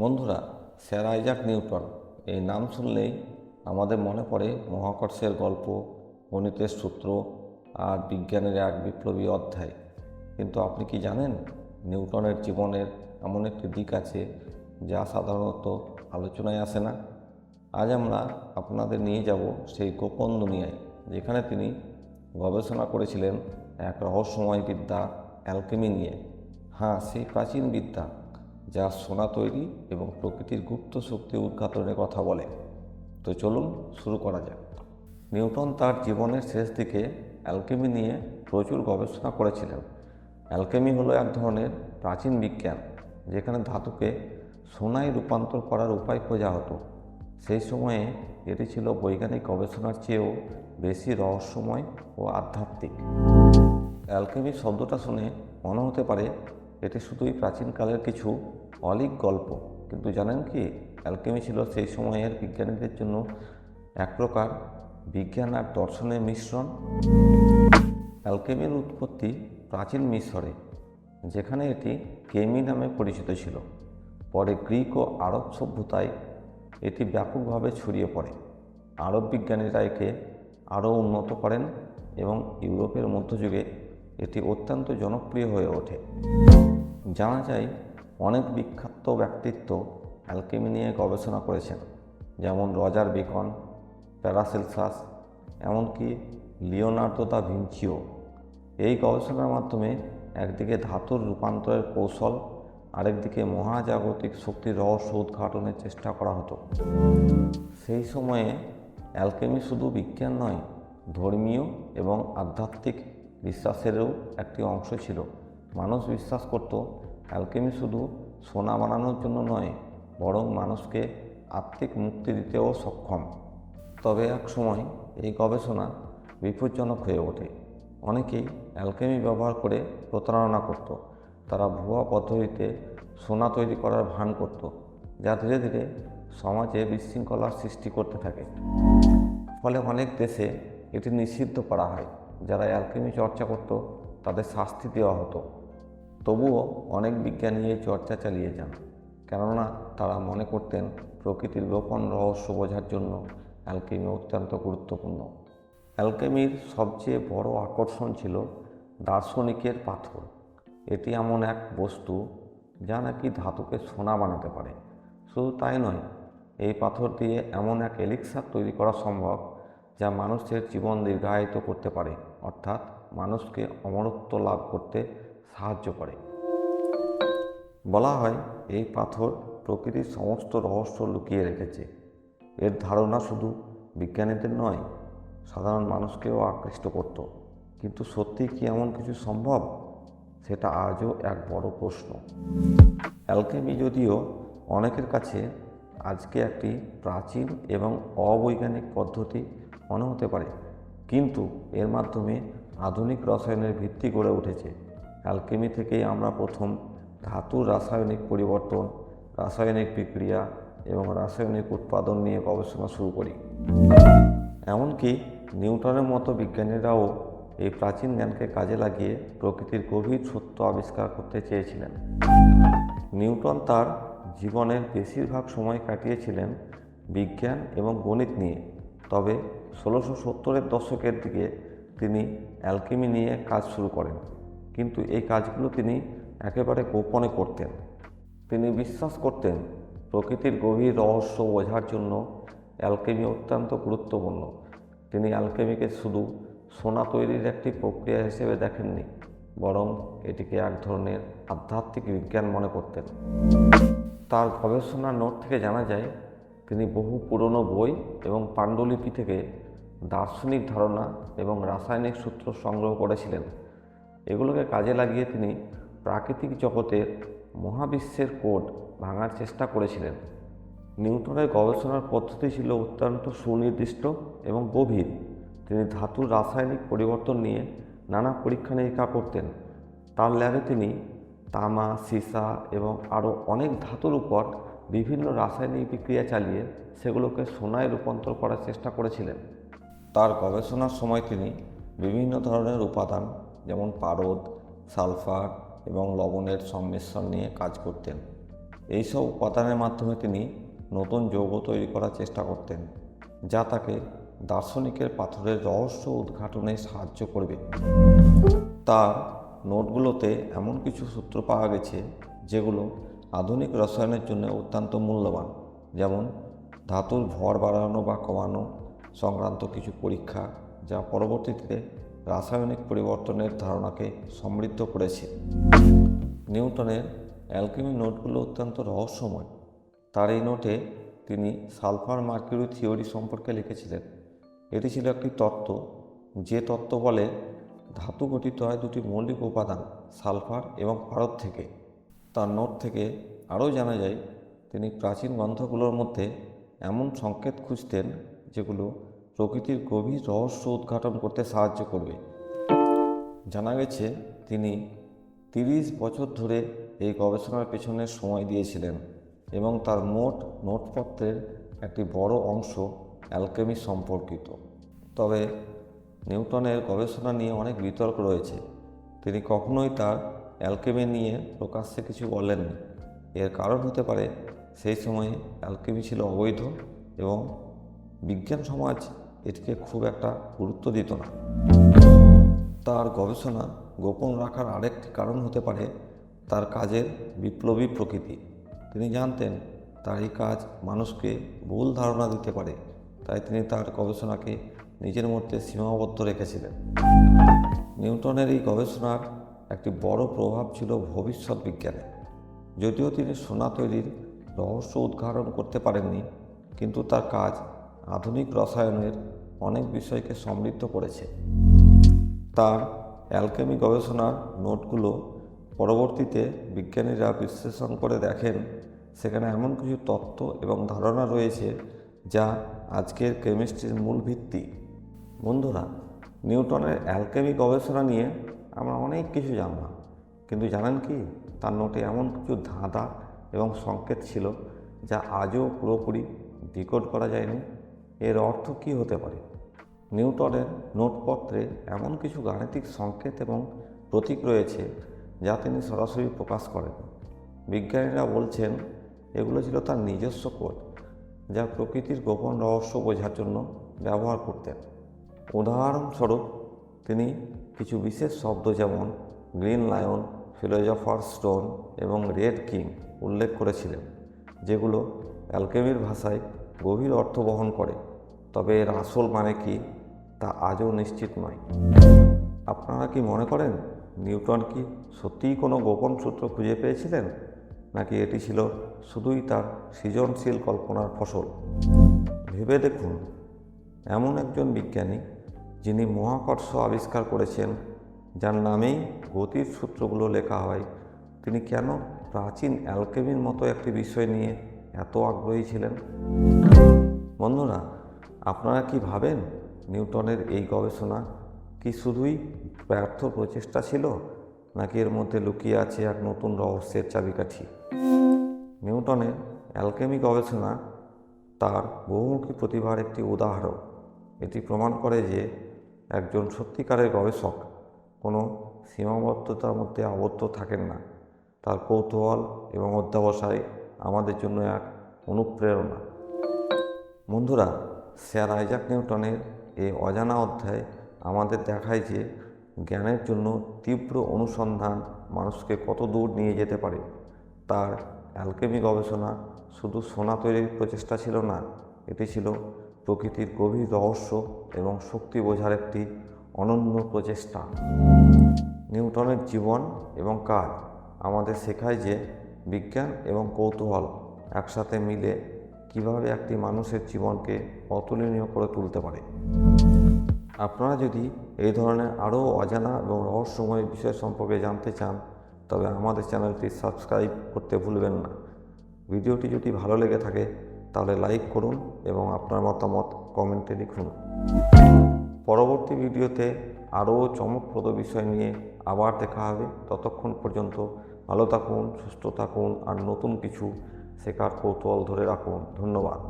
বন্ধুরা, sir Isaac Newton. এই নাম শুনলেই আমাদের মনে পড়ে মহাকর্ষের গল্প, গণিতের সূত্র আর বিজ্ঞানের এক বিপ্লবী অধ্যায়। কিন্তু আপনি কি জানেন নিউটনের জীবনের এমন একটি দিক আছে যা সাধারণত আলোচনায় আসে না? আজ আমরা আপনাদের নিয়ে যাব সেই গোপন দুনিয়ায়, যেখানে তিনি গবেষণা করেছিলেন এক রহস্যময় বিদ্যা অ্যালকেমি নিয়ে। হ্যাঁ সেই প্রাচীন বিদ্যা। যা সোনা তৈরি এবং প্রকৃতির গুপ্ত শক্তি উদ্ঘাটনের কথা বলে। তো চলুন শুরু করা যাক। নিউটন তার জীবনের শেষ দিকে অ্যালকেমি নিয়ে প্রচুর গবেষণা করেছিলেন। অ্যালকেমি হলো এক ধরনের প্রাচীন বিজ্ঞান, যেখানে ধাতুকে সোনায় রূপান্তর করার উপায় খোঁজা হতো। সেই সময়ে এটি ছিল বৈজ্ঞানিক গবেষণার চেয়েও বেশি রহস্যময় ও আধ্যাত্মিক। অ্যালকেমি শব্দটা শুনে মনে হতে পারে এটি শুধুই প্রাচীনকালের কিছু অলিক গল্প, কিন্তু জানেন কি অ্যালকেমি ছিল সেই সময়ের বিজ্ঞানীদের জন্য এক প্রকার বিজ্ঞান আর দর্শনের মিশ্রণ। অ্যালকেমির উৎপত্তি প্রাচীন মিশরে, যেখানে এটি কেমি নামে পরিচিত ছিল। পরে গ্রিক ও আরব সভ্যতায় এটি ব্যাপকভাবে ছড়িয়ে পড়ে। আরব বিজ্ঞানীরা একে আরও উন্নত করেন এবং ইউরোপের মধ্যযুগে এটি অত্যন্ত জনপ্রিয় হয়ে ওঠে। জানা যায়, অনেক বিখ্যাত ব্যক্তিত্ব অ্যালকেমি নিয়ে গবেষণা করেছেন, যেমন রজার বেকন, প্যারাসেলসাস, এমনকি লিওনার্দো দা ভিঞ্চিও। এই গবেষণার মাধ্যমে একদিকে ধাতুর রূপান্তরের কৌশল, আরেকদিকে মহাজাগতিক শক্তির রহস্য উদ্ঘাটনের চেষ্টা করা হতো। সেই সময়ে অ্যালকেমি শুধু বিজ্ঞান নয়, ধর্মীয় এবং আধ্যাত্মিক বিশ্বাসেরও একটি অংশ ছিল। মানুষ বিশ্বাস করত, অ্যালকেমি শুধু সোনা বানানোর জন্য নয়, বরং মানুষকে আত্মিক মুক্তি দিতেও সক্ষম। তবে এক সময় এই গবেষণা বিপজ্জনক হয়ে ওঠে। অনেকেই অ্যালকেমি ব্যবহার করে প্রতারণা করত। তারা ভুয়া পদ্ধতিতে সোনা তৈরি করার ভান করত, যা ধীরে ধীরে সমাজে বিশৃঙ্খলার সৃষ্টি করতে থাকে। ফলে অনেক দেশে এটি নিষিদ্ধ করা হয়। যারা অ্যালকেমি চর্চা করত, তাদের শাস্তি দেওয়া হতো। তবুও অনেক বিজ্ঞানী এই চর্চা চালিয়ে যান। কেননা তারা মনে করতেন, প্রকৃতির গোপন রহস্য বোঝার জন্য অ্যালকেমি অত্যন্ত গুরুত্বপূর্ণ। অ্যালকেমির সবচেয়ে বড় আকর্ষণ ছিল দার্শনিকের পাথর। এটি এমন এক বস্তু যা নাকি ধাতুকে সোনা বানাতে পারে। শুধু তাই নয়, এই পাথর দিয়ে এমন এক এলিক্সার তৈরি করা সম্ভব যা মানুষের জীবন দীর্ঘায়িত করতে পারে, অর্থাৎ মানুষকে অমরত্ব লাভ করতে সাহায্য করে। বলা হয়, এই পাথর প্রকৃতির সমস্ত রহস্য লুকিয়ে রেখেছে। এর ধারণা শুধু বিজ্ঞানীদের নয়, সাধারণ মানুষকেও আকৃষ্ট করত। কিন্তু সত্যি কি এমন কিছু সম্ভব? সেটা আজও এক বড় প্রশ্ন। অ্যালকেমি যদিও অনেকের কাছে আজকে একটি প্রাচীন এবং অবৈজ্ঞানিক পদ্ধতি মনে হতে পারে। কিন্তু এর মাধ্যমে আধুনিক রসায়নের ভিত্তি গড়ে উঠেছে। অ্যালকেমি থেকেই আমরা প্রথম ধাতুর রাসায়নিক পরিবর্তন, রাসায়নিক বিক্রিয়া এবং রাসায়নিক উৎপাদন নিয়ে গবেষণা শুরু করি। এমনকি নিউটনের মতো বিজ্ঞানীরাও এই প্রাচীন জ্ঞানকে কাজে লাগিয়ে প্রকৃতির গভীর সত্য আবিষ্কার করতে চেয়েছিলেন। নিউটন তার জীবনের বেশিরভাগ সময় কাটিয়েছিলেন বিজ্ঞান এবং গণিত নিয়ে। তবে ষোলোশো সত্তরের দশকের দিকে তিনি অ্যালকেমি নিয়ে কাজ শুরু করেন। কিন্তু এই কাজগুলো তিনি একেবারে গোপনে করতেন। তিনি বিশ্বাস করতেন, প্রকৃতির গভীর রহস্য বোঝার জন্য অ্যালকেমি অত্যন্ত গুরুত্বপূর্ণ। তিনি অ্যালকেমিকে শুধু সোনা তৈরির একটি প্রক্রিয়া হিসেবে দেখেননি, বরং এটিকে এক ধরনের আধ্যাত্মিক বিজ্ঞান মনে করতেন। তার গবেষণার নোট থেকে জানা যায় তিনি বহু পুরনো বই এবং পাণ্ডুলিপি থেকে দার্শনিক ধারণা এবং রাসায়নিক সূত্র সংগ্রহ করেছিলেন। এগুলোকে কাজে লাগিয়ে তিনি প্রাকৃতিক জগতের মহাবিশ্বের কোড ভাঙার চেষ্টা করেছিলেন। নিউটনের গবেষণার পদ্ধতি ছিল অত্যন্ত সুনির্দিষ্ট এবং গভীর। তিনি ধাতুর রাসায়নিক পরিবর্তন নিয়ে নানা পরীক্ষা নিরীক্ষা করতেন। তার ল্যাবে তিনি তামা, সীসা এবং আরও অনেক ধাতুর উপর বিভিন্ন রাসায়নিক বিক্রিয়া চালিয়ে সেগুলোকে সোনায় রূপান্তর করার চেষ্টা করেছিলেন। তার গবেষণার সময় তিনি বিভিন্ন ধরনের উপাদান, যেমন পারদ, সালফার এবং লবণের সংমিশ্রণ নিয়ে কাজ করতেন। এইসব উপাদানের মাধ্যমে তিনি নতুন যৌগ তৈরি করার চেষ্টা করতেন, যা তাকে দার্শনিকের পাথরের রহস্য উদ্ঘাটনে সাহায্য করবে। তার নোটগুলোতে এমন কিছু সূত্র পাওয়া গেছে, যেগুলো আধুনিক রসায়নের জন্য অত্যন্ত মূল্যবান। যেমন, ধাতুর ভর বাড়ানো বা কমানো সংক্রান্ত কিছু পরীক্ষা যা পরবর্তীতে রাসায়নিক পরিবর্তনের ধারণাকে সমৃদ্ধ করেছে। নিউটনের অ্যালকেমি নোটগুলো অত্যন্ত রহস্যময়। তার এই নোটে তিনি সালফার মার্কিউরি থিওরি সম্পর্কে লিখেছিলেন। এটি ছিল একটি তত্ত্ব। যে তত্ত্ব বলে ধাতু গঠিত হয় দুটি মৌলিক উপাদান, সালফার এবং পারদ থেকে। তার নোট থেকে আরও জানা যায়, তিনি প্রাচীন গ্রন্থগুলোর মধ্যে এমন সংকেত খুঁজতেন যেগুলো প্রকৃতির গভীর রহস্য উদ্ঘাটন করতে সাহায্য করবে। জানা গেছে, তিনি তিরিশ বছর ধরে এই গবেষণার পেছনে সময় দিয়েছিলেন এবং তার মোট নোটপত্রের একটি বড় অংশ অ্যালকেমি সম্পর্কিত। তবে নিউটনের গবেষণা নিয়ে অনেক বিতর্ক রয়েছে। তিনি কখনোই তার অ্যালকেমি নিয়ে প্রকাশ্যে কিছু বলেননি। এর কারণ হতে পারে সেই সময়ে অ্যালকেমি ছিল অবৈধ এবং বিজ্ঞান সমাজ এটিকে খুব একটা গুরুত্ব দিত না। তার গবেষণা গোপন রাখার আরেকটি কারণ হতে পারে তার কাজের বিপ্লবী প্রকৃতি। তিনি জানতেন তার এই কাজ মানুষকে ভুল ধারণা দিতে পারে, তাই তিনি তার গবেষণাকে নিজের মধ্যে সীমাবদ্ধ রেখেছিলেন। নিউটনের এই গবেষণার একটি বড় প্রভাব ছিল ভবিষ্যৎ বিজ্ঞানে। যদিও তিনি সোনা তৈরির রহস্য উদ্ঘাটন করতে পারেননি, কিন্তু তার কাজ আধুনিক রসায়নের অনেক বিষয়কে সমৃদ্ধ করেছে। তার অ্যালকেমি গবেষণার নোটগুলো পরবর্তীতে বিজ্ঞানীরা বিশ্লেষণ করে দেখেন, সেখানে এমন কিছু তত্ত্ব এবং ধারণা রয়েছে যা আজকের কেমিস্ট্রির মূল ভিত্তি। বন্ধুরা, নিউটনের অ্যালকেমি গবেষণা নিয়ে আমরা অনেক কিছু জানলাম। কিন্তু জানেন কি? তার নোটে এমন কিছু ধাঁধা এবং সংকেত ছিল যা আজও পুরোপুরি ডিকোড করা যায়নি। এর অর্থ কী হতে পারে? নিউটনের নোটপত্রে এমন কিছু গাণিতিক সংকেত এবং প্রতীক রয়েছে যা তিনি সরাসরি প্রকাশ করেন। বিজ্ঞানীরা বলছেন, এগুলো ছিল তার নিজস্ব কোড, যা প্রকৃতির গোপন রহস্য বোঝার জন্য ব্যবহার করতেন। উদাহরণস্বরূপ, তিনি কিছু বিশেষ শব্দ যেমন গ্রিন লায়ন, ফিলোজফার স্টোন এবং রেড কিং উল্লেখ করেছিলেন, যেগুলো অ্যালকেমির ভাষায় গভীর অর্থ বহন করে। তবে এর আসল মানে কি তা আজও নিশ্চিত নয়। আপনারা কি মনে করেন নিউটন কি সত্যিই কোনো গোপন সূত্র খুঁজে পেয়েছিলেন? নাকি এটি ছিল শুধুই তার সৃজনশীল কল্পনার ফসল? ভেবে দেখুন, এমন একজন বিজ্ঞানী যিনি মহাকর্ষ আবিষ্কার করেছেন, যার নামেই গতির সূত্রগুলো লেখা হয়, তিনি কেন প্রাচীন অ্যালকেমির মতো একটি বিষয় নিয়ে এত আগ্রহী ছিলেন? বন্ধুরা, আপনারা কি ভাবেন নিউটনের এই গবেষণা কি শুধুই ব্যর্থ প্রচেষ্টা ছিল, নাকি এর মধ্যে লুকিয়ে আছে এক নতুন রহস্যের চাবিকাঠি? নিউটনের অ্যালকেমি গবেষণা তার বহুমুখী প্রতিভার একটি উদাহরণ। এটি প্রমাণ করে যে একজন সত্যিকারের গবেষক। কোনো সীমাবদ্ধতার মধ্যে আবদ্ধ থাকেন না। তার কৌতূহল এবং অধ্যাবসায় আমাদের জন্য এক অনুপ্রেরণা। বন্ধুরা, স্যার আইজাক নিউটনের এই অজানা অধ্যায় আমাদের দেখায় যে জ্ঞানের জন্য তীব্র অনুসন্ধান মানুষকে কত দূর নিয়ে যেতে পারে। তার অ্যালকেমি গবেষণা শুধু সোনা তৈরির প্রচেষ্টা ছিল না, এটি ছিল প্রকৃতির গভীর রহস্য এবং শক্তি বোঝার একটি অনন্য প্রচেষ্টা। নিউটনের জীবন এবং কাজ আমাদের শেখায় যে বিজ্ঞান এবং কৌতূহল একসাথে মিলে কীভাবে একটি মানুষের জীবনকে অতুলনীয় করে তুলতে পারে। আপনারা যদি এই ধরনের আরও অজানা এবং রহস্যময় বিষয় সম্পর্কে জানতে চান, তবে আমাদের চ্যানেলটি সাবস্ক্রাইব করতে ভুলবেন না। ভিডিওটি যদি ভালো লেগে থাকে তাহলে লাইক করুন এবং আপনার মতামত কমেন্টে লিখুন। পরবর্তী ভিডিওতে আরও চমকপ্রদ বিষয় নিয়ে আবার দেখা হবে। ততক্ষণ পর্যন্ত ভালো থাকুন, সুস্থ থাকুন আর নতুন কিছু শেখার কৌতূহল ধরে রাখুন। ধন্যবাদ।